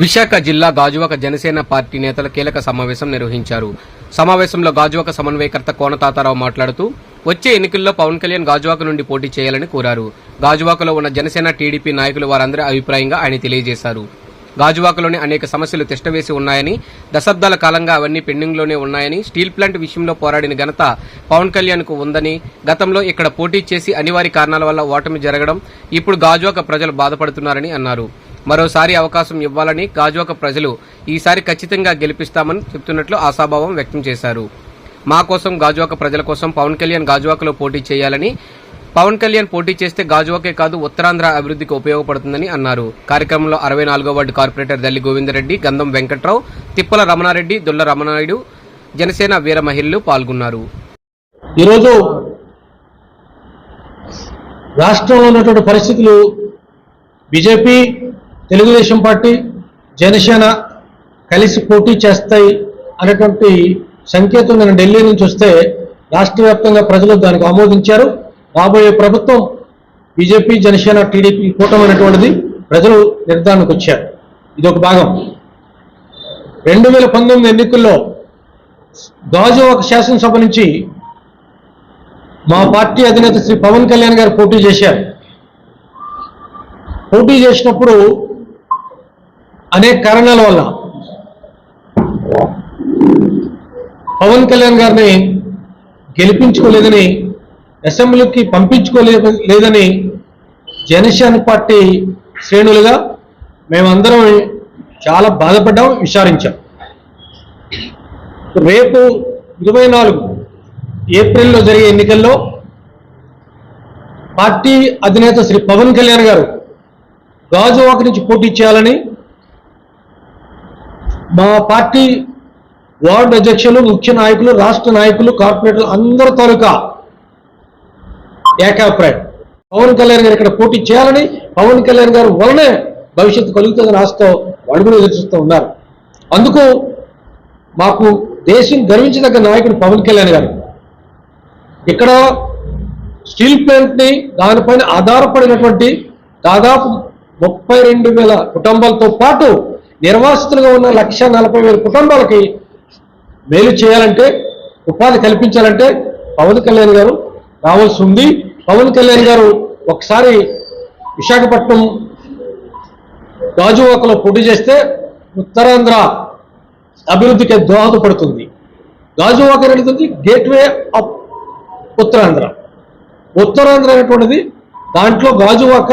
విశాఖ జిల్లా గాజువాక జనసేన పార్టీ నేతల కీలక సమావేశం నిర్వహించారు. సమావేశంలో గాజువాక సమన్వయకర్త కోనతాతారావు మాట్లాడుతూ వచ్చే ఎన్నికల్లో పవన్ కళ్యాణ్ గాజువాక నుండి పోటీ చేయాలని కోరారు. గాజువాకలో ఉన్న జనసేన టీడీపీ నాయకులు వారందరి అభిప్రాయంగా ఆయన తెలియజేశారు. గాజువాకలోని అనేక సమస్యలు తిష్టవేసి ఉన్నాయని దశాబ్దాల కాలంగా అవన్నీ పెండింగ్లోనే ఉన్నాయని స్టీల్ ప్లాంట్ విషయంలో పోరాడిన ఘనత పవన్ కళ్యాణ్కు ఉందని గతంలో ఇక్కడ పోటీ చేసి అనివార్య కారణాల వల్ల ఓటమి జరగడం ఇప్పుడు గాజువాక ప్రజలు బాధపడుతున్నారని అన్నారు. మరోసారి అవకాశం ఇవ్వాలని గాజువాక ప్రజలు ఈసారి ఖచ్చితంగా గెలిపిస్తామని చెప్తున్నట్లు ఆశాభావం వ్యక్తం చేశారు. మా కోసం గాజువాక ప్రజల కోసం పవన్ కళ్యాణ్ గాజువాకలో పోటీ చేయాలని పవన్ కళ్యాణ్ పోటీ చేస్తే గాజువాకే కాదు ఉత్తరాంధ్ర అభివృద్ధికి ఉపయోగపడుతుందని అన్నారు. కార్యక్రమంలో అరవై నాలుగో వార్డు కార్పొరేటర్ దల్లి గోవిందరెడ్డి గంధం వెంకట్రావు తిప్పల రమణారెడ్డి దొల్ల రమణాయుడు జనసేన వీర మహిళలు పాల్గొన్నారు. ఈరోజు రాష్ట్రంలో ఉన్నటువంటి పరిస్థితులు బీజేపీ తెలుగుదేశం పార్టీ జనసేన కలిసి పోటీ చేస్తాయి అనేటువంటి సంకేతం నేను ఢిల్లీ నుంచి వస్తే రాష్ట్ర వ్యాప్తంగా ప్రజలు దానికి ఆమోదించారు. రాబోయే ప్రభుత్వం బీజేపీ జనసేన టీడీపీ కూటమి అనేటువంటిది ప్రజలు నిర్ధారణకు వచ్చారు. ఇది ఒక భాగం. రెండు వేల పంతొమ్మిది ఎన్నికల్లో గాజువాక శాసనసభ నుంచి మా పార్టీ అధినేత శ్రీ పవన్ కళ్యాణ్ గారు పోటీ చేశారు. పోటీ చేసినప్పుడు అనేక కారణాల వల్ల పవన్ కళ్యాణ్ గారిని గెలిపించుకోలేదని అసెంబ్లీకి పంపించుకోలేదని లేదని జనసేన పార్టీ శ్రేణులుగా మేమందరం చాలా బాధపడ్డాం విచారించాం. రేపు ఇరవై నాలుగు ఏప్రిల్లో జరిగే ఎన్నికల్లో పార్టీ అధినేత శ్రీ పవన్ కళ్యాణ్ గారు గాజువాక నుంచి పోటీ చేయాలని మా పార్టీ వార్డు అధ్యక్షులు ముఖ్య నాయకులు రాష్ట్ర నాయకులు కార్పొరేటర్లు అందరి తాలూకా ఏకాభిప్రాయం. పవన్ కళ్యాణ్ గారు ఇక్కడ పోటీ చేయాలని పవన్ కళ్యాణ్ గారు వలనే భవిష్యత్తు కలుగుతుందని ఆశతో వాళ్ళు కూడా ఉన్నారు. అందుకు మాకు దేశం గర్వించదగ్గ నాయకుడు పవన్ కళ్యాణ్ గారు. ఇక్కడ స్టీల్ ప్లాంట్ని దానిపైన ఆధారపడినటువంటి దాదాపు ముప్పై రెండు వేల కుటుంబాలతో పాటు నిర్వాసితులుగా ఉన్న లక్ష నలభై వేల కుటుంబాలకి మేలు చేయాలంటే ఉపాధి కల్పించాలంటే పవన్ కళ్యాణ్ గారు రావాల్సి ఉంది. పవన్ కళ్యాణ్ గారు ఒకసారి విశాఖపట్నం గాజువాకలో పోటీ చేస్తే ఉత్తరాంధ్ర అభివృద్ధికి దోహదపడుతుంది. గాజువాక అనేది గేట్వే ఆఫ్ ఉత్తరాంధ్ర. ఉత్తరాంధ్ర అనేటువంటిది దాంట్లో గాజువాక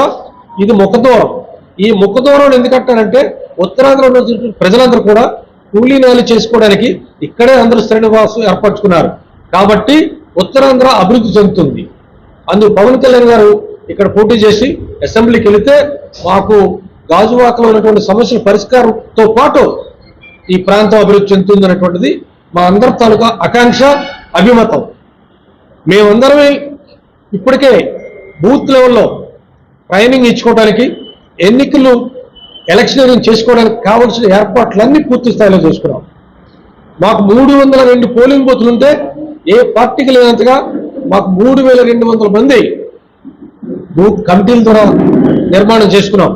ఇది ముఖదూరం ఈ ముఖదూరం ఎందుకంటారంటే ఉత్తరాంధ్ర ఉత్తరాంధ్రలో ప్రజలందరూ కూడా కూలీనాలు చేసుకోవడానికి ఇక్కడే అందరూ శ్రీనివాసు ఏర్పరచుకున్నారు. కాబట్టి ఉత్తరాంధ్ర అభివృద్ధి చెందుతుంది. అందుకు పవన్ కళ్యాణ్ గారు ఇక్కడ పోటీ చేసి అసెంబ్లీకి వెళితే మాకు గాజువాకలో ఉన్నటువంటి సమస్యల పరిష్కారంతో పాటు ఈ ప్రాంతం అభివృద్ధి చెందుతుంది అనేటువంటిది మా అందరి తాలూకా ఆకాంక్ష అభిమతం. మేమందరమే ఇప్పటికే బూత్ లెవెల్లో ట్రైనింగ్ ఇచ్చుకోవడానికి ఎన్నికలు ఎలక్షనీరింగ్ చేసుకోవడానికి కావాల్సిన ఏర్పాట్లన్నీ పూర్తి స్థాయిలో చేసుకున్నాం. మాకు మూడు వందల రెండు పోలింగ్ బూత్లు ఉంటే ఏ పార్టీకి లేనంతగా మాకు మూడు వేల రెండు వందల మంది బూత్ కమిటీల ద్వారా నిర్మాణం చేసుకున్నాం.